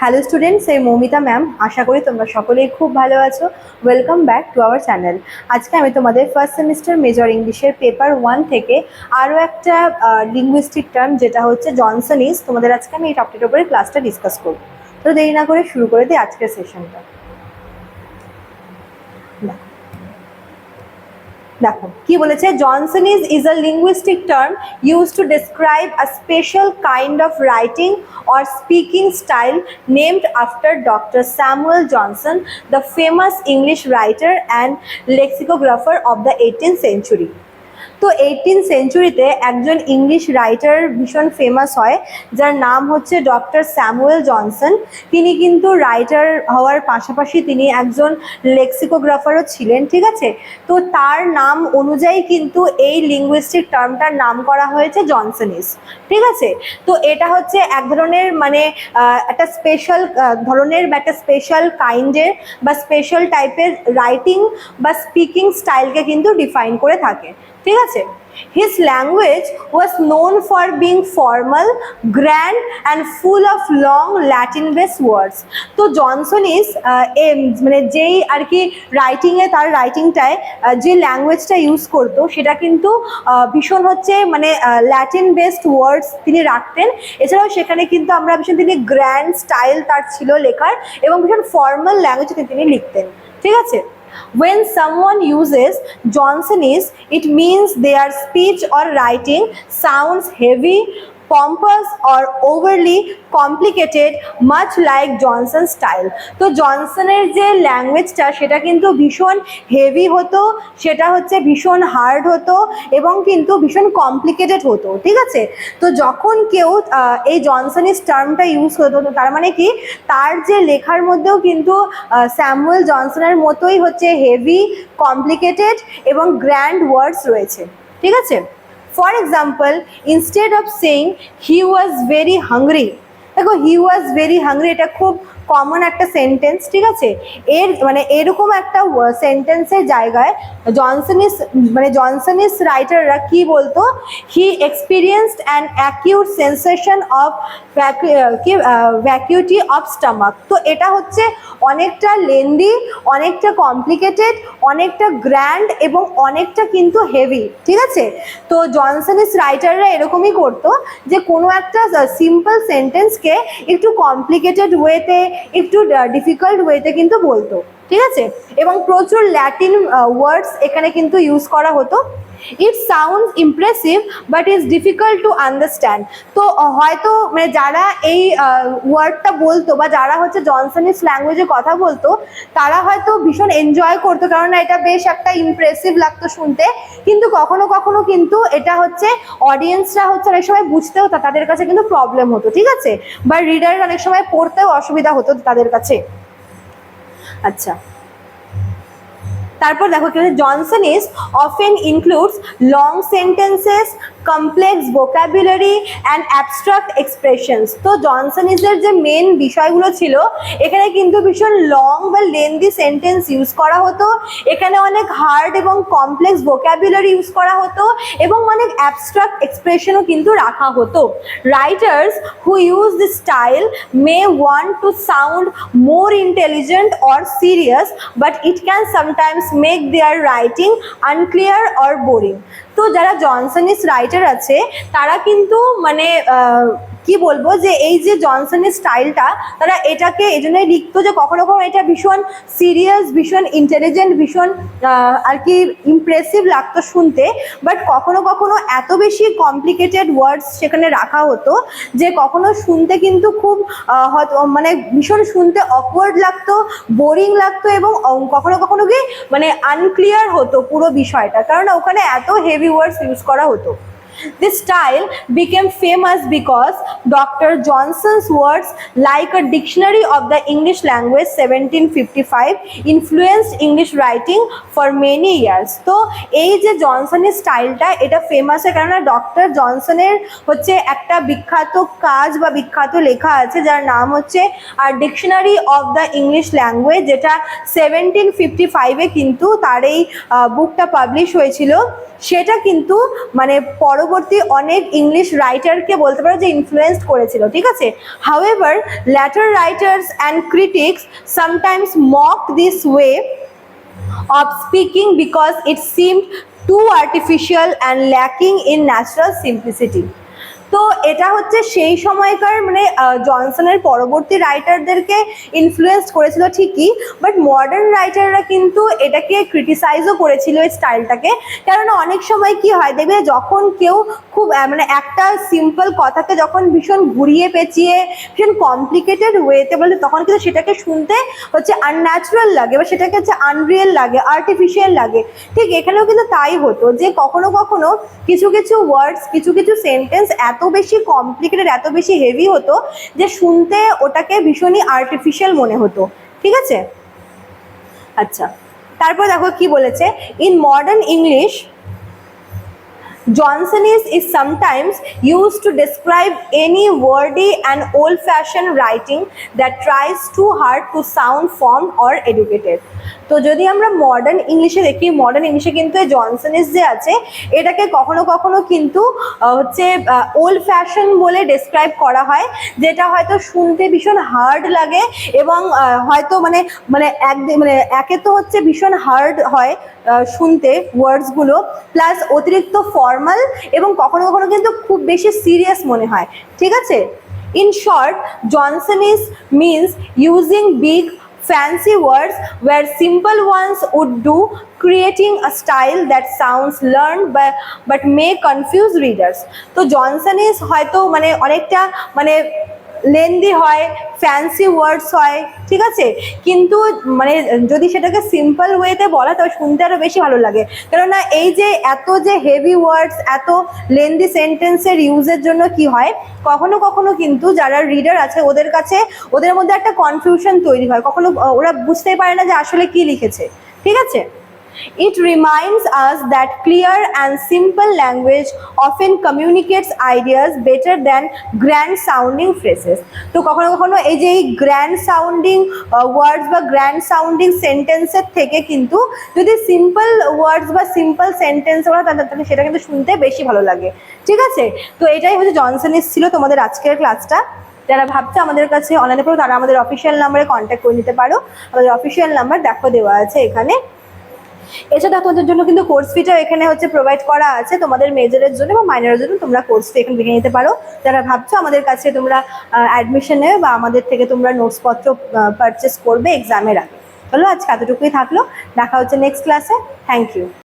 Hello students এই Moumita ma'am আশা করি তোমরা সকলেই খুব ভালো আছো। Welcome back to our channel আজকে আমি তোমাদের ফার্স্ট সেমিস্টার মেজর ইংলিশের পেপার ওয়ান থেকে আরও একটা লিঙ্গুইস্টিক টার্ম যেটা হচ্ছে জনসন জনসনিস তোমাদের আজকে আমি এই টপিকের উপরে ক্লাসটা ডিসকাস করব। তো দেরি না করে শুরু করে দিই আজকের সেশনটা দেখো কি বলেছে Johnsonese is a linguistic term use to describe a special kind of writing or speaking style named after Dr. Samuel Johnson, the famous English writer and lexicographer of the 18th century. তো eighteen সেঞ্চুরিতে একজন English writer ভীষণ famous হয়, যার নাম হচ্ছে doctor Samuel Johnson তিনি কিন্তু রাইটার হওয়ার পাশাপাশি তিনি একজন লেক্সিকোগ্রাফারও ছিলেন, ঠিক আছে? তো তার নাম অনুযায়ী কিন্তু এই লিঙ্গুইস্টিক টার্মটার নাম করা হয়েছে জনসনিস ঠিক আছে? তো এটা হচ্ছে এক ধরনের মানে একটা স্পেশাল ধরনের বা একটা স্পেশাল কাইন্ডের বা স্পেশাল টাইপের রাইটিং বা স্পিকিং স্টাইলকে কিন্তু ডিফাইন করে থাকে। ঠিক আছে? His language was known for being formal grand and full of long Latin base words তো জনসন ইজ মানে যেই আর কি রাইটিংয়ে তার রাইটিংটায় যে ল্যাঙ্গুয়েজটা ইউজ করতো, সেটা কিন্তু ভীষণ হচ্ছে মানে ল্যাটিন বেসড ওয়ার্ডস তিনি রাখতেন। এছাড়াও সেখানে কিন্তু আমরা ভীষণ তিনি গ্র্যান্ড স্টাইল তার ছিল লেখার এবং ভীষণ ফর্মাল ল্যাঙ্গুয়েজে তিনি লিখতেন। ঠিক আছে? When someone uses Johnsonese, it means their speech or writing sounds heavy, pompous, or overly complicated, much like Johnson style. তো জনসনের যে ল্যাঙ্গুয়েজটা সেটা কিন্তু ভীষণ হেভি হতো সেটা হচ্ছে ভীষণ হার্ড হতো এবং কিন্তু ভীষণ কমপ্লিকেটেড হতো ঠিক আছে? তো যখন কেউ এই জনসনিস টার্মটা ইউজ করতো তার মানে কি? তার যে লেখার মধ্যেও কিন্তু স্যামুয়েল জনসনের মতোই হচ্ছে হেভি কমপ্লিকেটেড এবং গ্র্যান্ড ওয়ার্ডস রয়েছে ঠিক আছে? For example instead of saying he was very hungry দেখো হি ওয়াজ ভেরি হাংরি এটা খুব কমন একটা সেন্টেন্স ঠিক আছে? এর মানে এরকম একটা সেন্টেন্সের জায়গায় জনসনিস মানে জনসনিস রাইটাররা কি বলতো? He experienced an acute sensation of কি ভ্যাকিউটি অফ স্টামাক তো এটা হচ্ছে অনেকটা লেন্দি অনেকটা কমপ্লিকেটেড অনেকটা গ্র্যান্ড এবং অনেকটা কিন্তু হেভি ঠিক আছে? তো জনসনিস রাইটাররা এরকমই করতো যে কোনো একটা সিম্পল সেন্টেন্সকে একটু কমপ্লিকেটেড ওয়েতে একটু ডিফিকাল্ট ওয়েতে কিন্তু বলতো, ঠিক আছে? এবং প্রচুর ল্যাটিন ওয়ার্ডস এখানে কিন্তু ইউজ করা হতো। It sound impressive but is difficult to understand তো হয়তো মানে যারা এই ওয়ার্ডটা বলতো বা যারা হচ্ছে জনসনিস ল্যাঙ্গুয়েজে কথা বলতো, তারা হয়তো ভীষণ এনজয় করতো কারণ এটা বেশ একটা ইমপ্রেসিভ লাগতো শুনতে। কিন্তু কখনো কখনো কিন্তু এটা হচ্ছে অডিয়েন্সরা হচ্ছে অনেক সময় বুঝতেও তাদের কাছে কিন্তু প্রবলেম হতো, ঠিক আছে? বা রিডার অনেক সময় পড়তেও অসুবিধা হতো তাদের কাছে। আচ্ছা। তারপর দেখো কি হচ্ছে Johnson is often includes long sentences complex vocabulary and abstract expressions তো জনসনিজের যে মেন বিষয়গুলো ছিল, এখানে কিন্তু ভীষণ লং বা লেন্দি সেন্টেন্স ইউজ করা হতো। এখানে অনেক হার্ড এবং কমপ্লেক্স ভোকাবুলারি ইউজ করা হতো এবং অনেক অ্যাবস্ট্রাক্ট এক্সপ্রেশনও কিন্তু রাখা হতো। Writers who use this style may want to sound more intelligent or serious but it can sometimes make their writing unclear or boring তো যারা জনসনিস রাইটার আছে, তারা কিন্তু মানে কি বলব যে এই যে জনসনের স্টাইলটা তারা এটাকে এই জন্যই লিখতো যে কখনো কখনো এটা ভীষণ সিরিয়াস ভীষণ ইন্টেলিজেন্ট ভীষণ আর কি ইমপ্রেসিভ লাগতো শুনতে বাট কখনো কখনো এত বেশি কমপ্লিকেটেড ওয়ার্ডস সেখানে রাখা হতো যে কখনো শুনতে কিন্তু খুব মানে ভীষণ শুনতে অকওয়ার্ড লাগতো বোরিং লাগতো এবং কখনো কখনো কি মানে আনক্লিয়ার হতো পুরো বিষয়টা। কারণ ওখানে এত হেভি ওয়ার্ডস ইউজ করা হতো। This style became famous because Dr. Johnson's words, like a dictionary of the English language 1755, influenced English writing for many years. তো এই যে জনসনের স্টাইলটা এটা ফেমাস হয় কেননা ডক্টর জনসনের হচ্ছে একটা বিখ্যাত কাজ বা বিখ্যাত লেখা আছে যার নাম হচ্ছে আর dictionary of the English language যেটা সেভেন্টিন ফিফটি ফাইভে কিন্তু তার এই বুকটা পাবলিশ হয়েছিল সেটা কিন্তু মানে পরবর্তী পরবর্তী অনেক ইংলিশ রাইটারকে বলতে পারো যে ইনফ্লুয়েন্স করেছিল, ঠিক আছে? However later writers and critics sometimes mock this way of speaking because it seem to artificial and lacking in natural simplicity. তো এটা হচ্ছে সেই সময়কার মানে জনসনের পরবর্তী রাইটারদেরকে ইনফ্লুয়েন্স করেছিল ঠিকই বাট মডার্ন রাইটাররা কিন্তু এটাকে ক্রিটিসাইজও করেছিল এই স্টাইলটাকে কেননা অনেক সময় কি হয়, দেখবে যখন কেউ খুব মানে একটা সিম্পল কথাকে যখন ভীষণ ঘুরিয়ে পেঁচিয়ে, ভীষণ কমপ্লিকেটেড ওয়েতে বলে তখন কিন্তু সেটাকে শুনতে হচ্ছে আনন্যাচুরাল লাগে বা সেটাকে হচ্ছে আনরিয়েল লাগে আর্টিফিশিয়াল লাগে। ঠিক এখানেও কিন্তু তাই হতো যে কখনো কখনো কিছু কিছু ওয়ার্ডস কিছু কিছু সেন্টেন্স এত বেশি কমপ্লিকেটেড এত বেশি হেভি হতো যে শুনতে ওটাকে ভীষণই আর্টিফিশিয়াল মনে হতো। ঠিক আছে? আচ্ছা। তারপর দেখো কি বলেছে? In modern English Johnsonese is sometimes used to describe any wordy and old-fashioned writing that tries too hard to sound formed or educated. তো যদি আমরা মডার্ন ইংলিশে দেখি মডার্ন ইংলিশে কিন্তু জনসনিস যে আছে, এটাকে কখনো কখনো কিন্তু হচ্ছে ওল্ড ফ্যাশন বলে ডেসক্রাইব করা হয়, যেটা হয়তো শুনতে ভীষণ হার্ড লাগে এবং হয়তো মানে মানে এক মানে একে তো হচ্ছে ভীষণ হার্ড হয় শুনতে ওয়ার্ডসগুলো প্লাস অতিরিক্ত নর্মাল এবং কখনো কখনো কিন্তু খুব বেশি সিরিয়াস মনে হয়। ঠিক আছে? In short Johnson is means using big fancy words over simple ones would do creating a style that sounds learn but may confuse readers তো জনসন ইস হয়তো মানে অনেকটা মানে লেন্দি হয় ফ্যান্সি ওয়ার্ডস হয়, ঠিক আছে? কিন্তু মানে যদি সেটাকে সিম্পল ওয়েতে বলা তবে শুনতে আরও বেশি ভালো লাগে। কেননা এই যে এত যে হেভি ওয়ার্ডস এত লেন্দি সেন্টেন্সের ইউজের জন্য কি হয়? কখনো কখনো কিন্তু যারা রিডার আছে, ওদের কাছে, ওদের মধ্যে একটা কনফিউশন তৈরি হয়। কখনো, ওরা বুঝতেই পারে না যে আসলে কি লিখেছে। ঠিক আছে? It reminds us that clear and simple language often communicates ideas better than grand sounding phrases. তো কখনো কখনো এই যে এই গ্র্যান্ড সাউন্ডিং ওয়ার্ডস বা গ্র্যান্ড সাউন্ডিং সেন্টেন্সের থেকে কিন্তু যদি সিম্পল ওয়ার্ডস বা সিম্পল সেন্টেন্স ওরা তাহলে সেটা কিন্তু শুনতে বেশি ভালো লাগে। ঠিক আছে? তো এটাই হচ্ছে জনসনিস ছিল তোমাদের আজকের ক্লাসটা যারা ভাবছে আমাদের কাছে অনলাইনে পড়ো, তারা আমাদের অফিসিয়াল নাম্বারে কন্ট্যাক্ট করে নিতে পারো। আমাদের অফিসিয়াল নাম্বার দেখো দেওয়া আছে এখানে। এছাড়া তোমাদের জন্য কিন্তু কোর্স ফিটাও এখানে হচ্ছে প্রোভাইড করা আছে। তোমাদের মেজরের জন্য বা মাইনরের জন্য তোমরা কোর্স ফি এখানে দেখে নিতে পারো। যারা ভাবছ আমাদের কাছে তোমরা অ্যাডমিশনে বা আমাদের থেকে তোমরা নোটসপত্র পারচেস করবে এক্সামের আগে। চলো আজকে এতটুকুই থাকল। দেখা হচ্ছে নেক্সট ক্লাসে থ্যাংক ইউ